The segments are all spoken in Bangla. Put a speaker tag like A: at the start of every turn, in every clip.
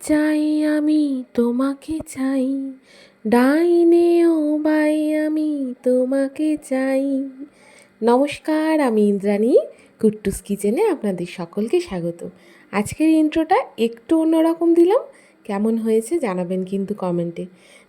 A: চাই আমি, তোমাকে চাই। ডাইনে ও বাই আমি, তোমাকে চাই। নমস্কার, আমি ইন্দ্রাণী, কুট্টুস কিচেনে আপনাদের সকলকে স্বাগত। আজকের ইন্ট্রোটা একটু অন্যরকম দিলাম। কেমন হয়েছে জানাবেন কিন্তু কমেন্টে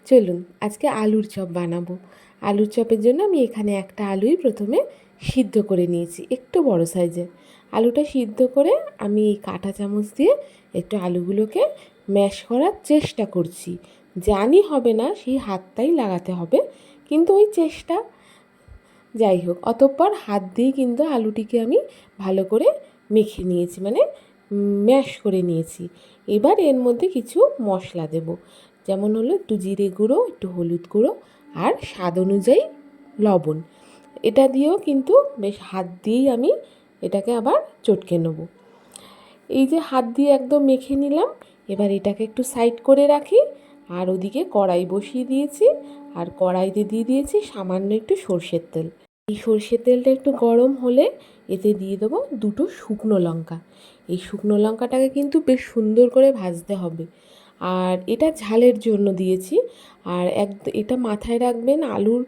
A: চলুন, আজকে আলুর চপ বানাবো। আলুর চপের জন্য আমি এখানে একটা আলুই প্রথমে সিদ্ধ করে নিয়েছি, একটু বড় সাইজের আলুটা সিদ্ধ করে আমি কাঁটা চামচ দিয়ে একটু আলুগুলোকে ম্যাশ করার চেষ্টা করছি। জানি হবে না, সেই হাতটাই লাগাতে হবে। কিন্তু ওই চেষ্টা, যাই হোক, অতঃপর হাত দিয়ে কিন্তু আলুটিকে আমি ভালো করে মেখে নিয়েছি মানে ম্যাশ করে নিয়েছি। এবার এর মধ্যে কিছু মশলা দেব। যেমন হলো একটু জিরে গুঁড়ো, একটু হলুদ গুঁড়ো আর স্বাদ অনুযায়ী লবণ। এটা দিয়েও কিন্তু বেশ হাত দিয়েই আমি এটাকে আবার চটকে নেব। এই যে হাত দিয়ে একদম মেখে নিলাম এবার এটাকে একটু সাইড করে রাখি, আর ওদিকে কড়াই বসিয়ে দিয়েছি, আর কড়াইতে দিয়ে দিয়েছি সামান্য একটু সর্ষের তেল। এই সর্ষের তেলটা একটু গরম হলে এতে দিয়ে দেবো দুটো শুকনো লঙ্কা। এই শুকনো লঙ্কাটাকে কিন্তু বেশ সুন্দর করে ভাজতে হবে। আর এটা ঝালের জন্য দিয়েছি, আর এক, এটা মাথায় রাখবেন আলুর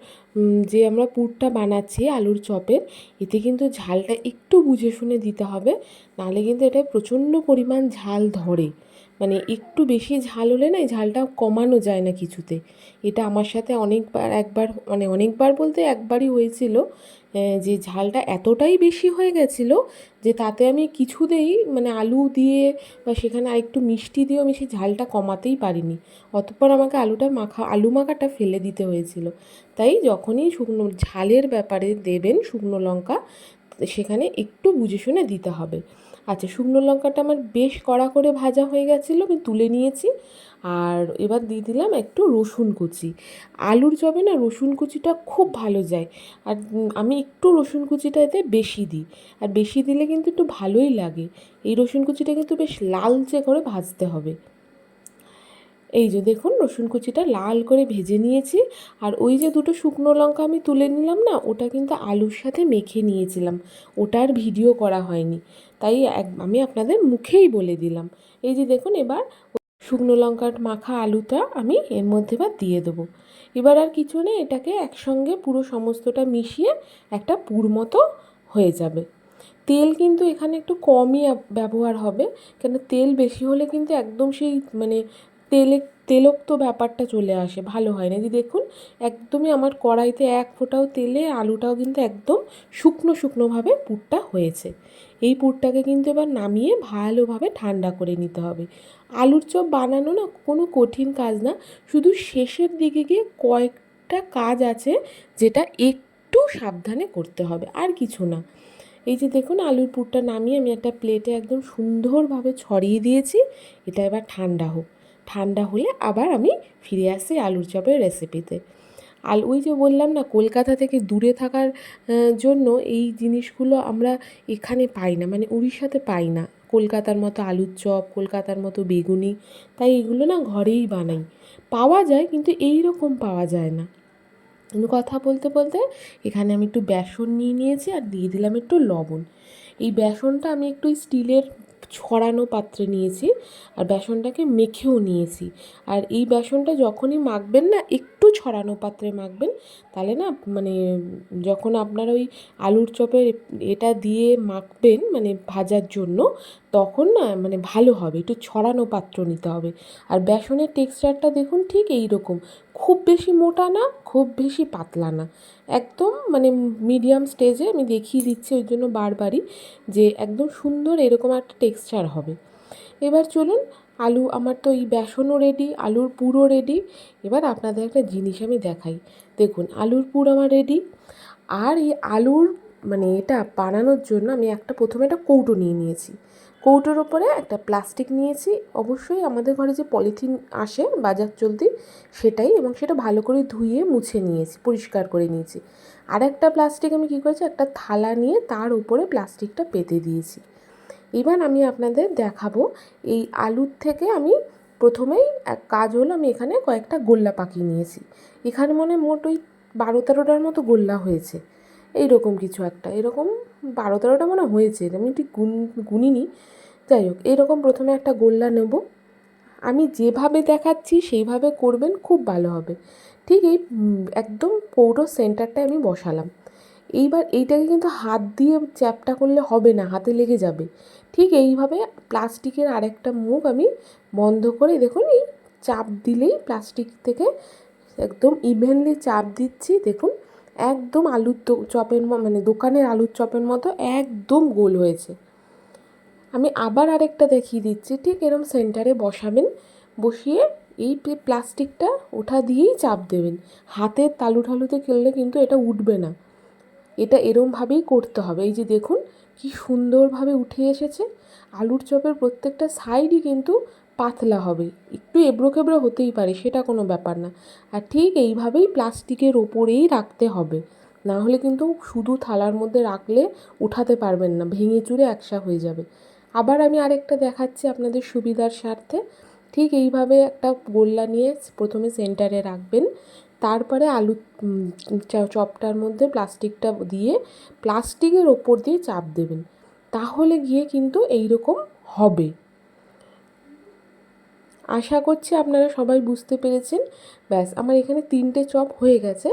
A: যে আমরা পুরটা বানাচ্ছি আলুর চপের, এতে কিন্তু ঝালটা একটু বুঝে শুনে দিতে হবে, নাহলে কিন্তু এটা প্রচণ্ড পরিমাণ ঝাল ধরে। মানে একটু বেশি ঝাল হলে না ঝালটা কমানো যায় না কিছুতে। এটা আমার সাথে অনেকবার, একবার মানে অনেকবার বলতে একবারই হয়েছিল যে ঝালটা এতটাই বেশি হয়ে গেছিল যে তাতে আমি কিছুতেই মানে আলু দিয়ে বা সেখানে আরেকটু মিষ্টি দিয়েও আমি সেই ঝালটা কমাতেই পারিনি। অতঃপর আমাকে আলুটা মাখা, আলু মাখাটা ফেলে দিতে হয়েছিল। তাই যখনই শুকনো ঝালের ব্যাপারে দেবেন শুকনো লঙ্কা, সেখানে একটু বুঝে শুনে দিতে হবে। আচ্ছা শুকনো লঙ্কাটা আমার বেশ কড়া করে ভাজা হয়ে গেছিল, আমি তুলে নিয়েছি। আর এবার দিয়ে দিলাম একটু রসুন কুচি। আলুর চপে না রসুন কুচিটা খুব ভালো যায়। আর আমি একটু রসুন কুচিটা এতে বেশি দিই। আর বেশি দিলে কিন্তু একটু ভালোই লাগে। এই রসুন কুচিটা কিন্তু বেশ লালচে করে ভাজতে হবে। এই যে দেখুন, রসুন কুচিটা লাল করে ভেজে নিয়েছি। আর ওই যে দুটো শুকনো লঙ্কা আমি তুলে নিলাম না, ওটা কিন্তু আলুর সাথে মেখে নিয়েছিলাম। ওটার ভিডিও করা হয়নি। তাই আমি আপনাদের মুখেই বলে দিলাম। এই যে দেখুন, এবার শুকনো লঙ্কার মাখা আলুটা আমি এর মধ্যে বা দিয়ে দেবো। এবার আর কিছু নেই, এটাকে একসঙ্গে পুরো সমস্তটা মিশিয়ে একটা পুর মতো হয়ে যাবে। তেল কিন্তু এখানে একটু কমই ব্যবহার হবে। কেন তেল বেশি হলে কিন্তু একদম সেই মানে তেলে, তেলোক্ত ব্যাপারটা চলে আসে, ভালো হয় না। যে দেখুন, একদমই আমার কড়াইতে এক ফোঁটাও তেলে, আলুটাও কিন্তু একদম শুকনো, শুকনোভাবে পুরটা হয়েছে। এই পুরটাকে কিন্তু এবার নামিয়ে ভালোভাবে ঠান্ডা করে নিতে হবে। আলুর চপ বানানো না কোনো কঠিন কাজ না, শুধু শেষের দিকে গিয়ে কয়েকটা কাজ আছে যেটা একটু সাবধানে করতে হবে, আর কিছু না। এই যে দেখুন, আলুর পুরটা নামিয়ে আমি একটা প্লেটে একদম সুন্দরভাবে ছড়িয়ে দিয়েছি, এটা এবার ঠান্ডা হোক। ঠান্ডা হলে আবার আমি ফিরে আসি আলুর চপের রেসিপিতে আল ওই যে বললাম না, কলকাতা থেকে দূরে থাকার জন্য এই জিনিসগুলো আমরা এখানে পাই না মানে উড়িষ্যাতে পাই না। কলকাতার মতো আলুর চপ, কলকাতার মতো বেগুনি, তাই এগুলো না ঘরেই বানাই। পাওয়া যায়, কিন্তু এই রকম পাওয়া যায় না। কথা বলতে বলতে এখানে আমি একটু বেসন নিয়ে নিয়েছি আর দিয়ে দিলাম একটু লবণ। এই বেসনটা আমি একটু স্টিলের ছড়ানো পাত্রে নিয়েছি আর বেসনটাকে মেখেও নিয়েছি। আর এই বেসনটা যখনই মাখবেন না, একটু ছড়ানো পাত্রে মাখবেন, তাহলে না মানে যখন আপনার ওই আলুর চপের এটা দিয়ে মাখবেন মানে ভাজার জন্য তখন না মানে ভালো হবে, একটু ছড়ানো পাত্র নিতে হবে। আর বেসনের টেক্সচারটা দেখুন ঠিক এই রকম খুব বেশি মোটা না, খুব বেশি পাতলা না। একদম মানে মিডিয়াম স্টেজে আমি দেখিয়ে দিচ্ছি ওই জন্য বারবারই যে একদম সুন্দর এরকম একটা টেক্সচার হবে। এবার চলুন, আলু আমার তো এই বেসনও রেডি আলুর পুরো রেডি এবার আপনাদের একটা জিনিস আমি দেখাই। দেখুন, আলুর পুর আমার রেডি আর এই আলুর মানে এটা বানানোর জন্য আমি একটা প্রথমে একটা কৌটো নিয়ে নিয়েছি। কৌটোর ওপরে একটা প্লাস্টিক নিয়েছি। অবশ্যই আমাদের ঘরে যে পলিথিন আসে বাজার চলতি, সেটাই এবং সেটা ভালো করে ধুয়ে মুছে নিয়েছি, পরিষ্কার করে নিয়েছি। আর একটা প্লাস্টিক আমি কী করেছি, একটা থালা নিয়ে তার উপরে প্লাস্টিকটা পেতে দিয়েছি। এবার আমি আপনাদের দেখাবো, এই আলুর থেকে আমি প্রথমেই এক কাজ হলো, আমি এখানে কয়েকটা গোল্লা পাখি নিয়েছি। এখানে মনে মোট ওই বারো তেরোটার মতো গোল্লা হয়েছে। এইরকম কিছু একটা। এরকম বারো তেরোটা মনে হয়েছে, আমি ঠিক গুন, গুনিনি। যাই হোক, এইরকম প্রথমে একটা গোল্লা নেব। আমি যেভাবে দেখাচ্ছি সেইভাবে করবেন, খুব ভালো হবে। ঠিক এই একদম পৌরো সেন্টারটায় আমি বসালাম। এইবার এইটাকে কিন্তু হাত দিয়ে চ্যাপটা করলে হবে না, হাতে লেগে যাবে। ঠিক এইভাবে প্লাস্টিকের আরেকটা মুখ আমি বন্ধ করে, দেখুন এই চাপ দিলেই প্লাস্টিক থেকে একদম ইভেনলি চাপ দিচ্ছি, দেখুন। একদম আলুর চপের মানে দোকানের আলুর চপের মতো একদম গোল হয়েছে। আমি আবার আরেকটা দেখিয়ে দিচ্ছি, ঠিক এরম সেন্টারে বসাবেন, বসিয়ে এই প্লাস্টিকটা ওঠা দিয়েই চাপ দেবেন। হাতের তালু ঠালুতে খেললে কিন্তু এটা উঠবে না। এটা এরমভাবেই করতে হবে। এই যে দেখুন, কি সুন্দরভাবে উঠে এসেছে। আলুর চপের প্রত্যেকটা সাইডই কিন্তু পাতলা হবে। একটু এবড়ো খেবড়ো হতেই পারে, সেটা কোনো ব্যাপার না। আর ঠিক এইভাবেই প্লাস্টিকের ওপরেই রাখতে হবে। না হলে কিন্তু শুধু থালার মধ্যে রাখলে উঠাতে পারবেন না, ভেঙে চুরে একসা হয়ে যাবে। আবার আমি আরেকটা দেখাচ্ছি আপনাদের সুবিধার স্বার্থে। ঠিক এইভাবে একটা গোল্লা নিয়ে প্রথমে সেন্টারে রাখবেন। তারপরে আলু চপটার মধ্যে প্লাস্টিকটা দিয়ে প্লাস্টিকের ওপর দিয়ে চাপ দেবেন। তাহলে গিয়ে কিন্তু এই রকম হবে। আশা করছি আপনারা সবাই বুঝতে পেরেছেন। ব্যাস, আমার এখানে তিনটে চপ হয়ে গেছে।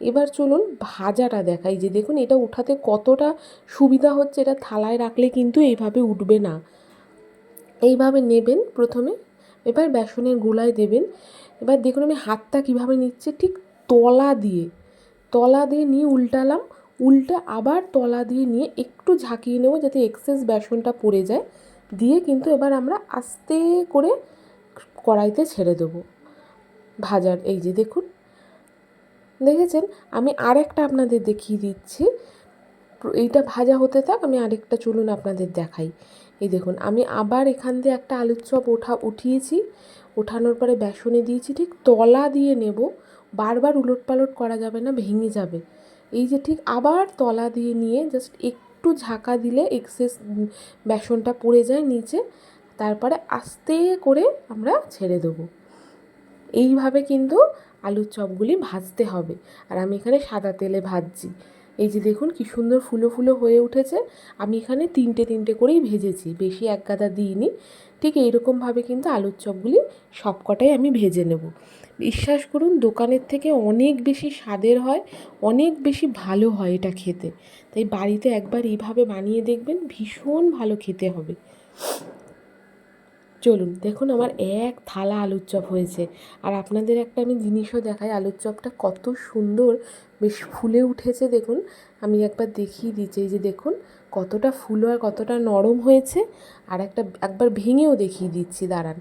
A: এবার চলুন ভাজাটা দেখাই। যে দেখুন, এটা উঠাতে কতটা সুবিধা হচ্ছে, এটা থালায় রাখলে কিন্তু এইভাবে উঠবে না। এইভাবে নেবেন প্রথমে। এবার বেসনের গোলায় দেবেন। এবার দেখুন আমি হাতটা কীভাবে নিচ্ছে, ঠিক তলা দিয়ে। তলা দিয়ে নিয়ে উল্টালাম। উল্টে আবার তলা দিয়ে নিয়ে একটু ঝাঁকিয়ে নেব যাতে এক্সেস বেসনটা পড়ে যায়। দিয়ে কিন্তু এবার আমরা আস্তে করে কড়াইতে ছেড়ে দেবো। ভাজার, এই যে দেখুন। দেখেছেন? আমি আরেকটা আপনাদের দেখিয়ে দিচ্ছি। এইটা ভাজা হতে থাক, আমি আরেকটা চলুন আপনাদের দেখাই। এই দেখুন, আমি আবার এখান দিয়ে একটা আলুর চপ ওঠা, উঠিয়েছি। ওঠানোর পরে বেসনে দিয়েছি, ঠিক তলা দিয়ে নেব। বারবার উলট পালট করা যাবে না, ভেঙে যাবে। এই যে ঠিক আবার তলা দিয়ে নিয়ে জাস্ট একটু ঝাঁকা দিলে এক্সেস বেসনটা পড়ে যায় নিচে। তারপরে আস্তে করে আমরা ছেড়ে দেবো। এইভাবে কিন্তু আলুর চপগুলি ভাজতে হবে। আর আমি এখানে সাদা তেলে ভাজছি। এই যে দেখুন কি সুন্দর ফুলো ফুলো হয়ে উঠেছে। আমি এখানে তিনটে তিনটে করেই ভেজেছি, বেশি এক গাদা দিইনি। ঠিক এইরকমভাবে কিন্তু আলুর চপগুলি সবকটাই আমি ভেজে নেব। বিশ্বাস করুন, দোকানের থেকে অনেক বেশি স্বাদের হয়, অনেক বেশি ভালো হয় এটা খেতে। তাই বাড়িতে একবার এইভাবে বানিয়ে দেখবেন, ভীষণ ভালো খেতে হবে। চলুন, দেখুন আমার এক থালা আলুর চপ হয়েছে। আর আপনাদের একটা আমি জিনিসও দেখাই, আলুর চপটা কত সুন্দর, বেশ ফুলে উঠেছে দেখুন। আমি একবার দেখিয়ে দিচ্ছি, এই যে দেখুন, কতটা ফুলো আর কতটা নরম হয়েছে। আর একটা, একবার ভেঙেও দেখিয়ে দিচ্ছি, দাঁড়ান।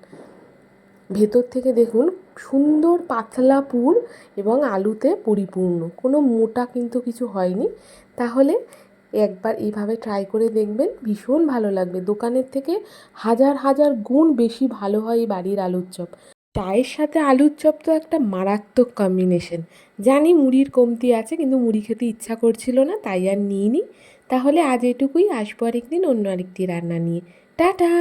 A: ভেতর থেকে দেখুন, সুন্দর পাতলা পুর এবং আলুতে পরিপূর্ণ। কোনো মোটা কিন্তু কিছু হয়নি। তাহলে একবার এইভাবে ট্রাই করে দেখবেন ভীষণ ভালো লাগবে। দোকানের থেকে হাজার হাজার গুণ বেশি ভালো হয় এই বাড়ির আলুর চপ। চায়ের সাথে আলুর চপ তো একটা মারাত্মক কম্বিনেশন জানি মুড়ির কমতি আছে কিন্তু মুড়ি খেতে ইচ্ছা করছিল না, তাই আর নিইনি। তাহলে আজ এটুকুই, আসব আরেকদিন অন্য আরেকটি রান্না নিয়ে। টাটা!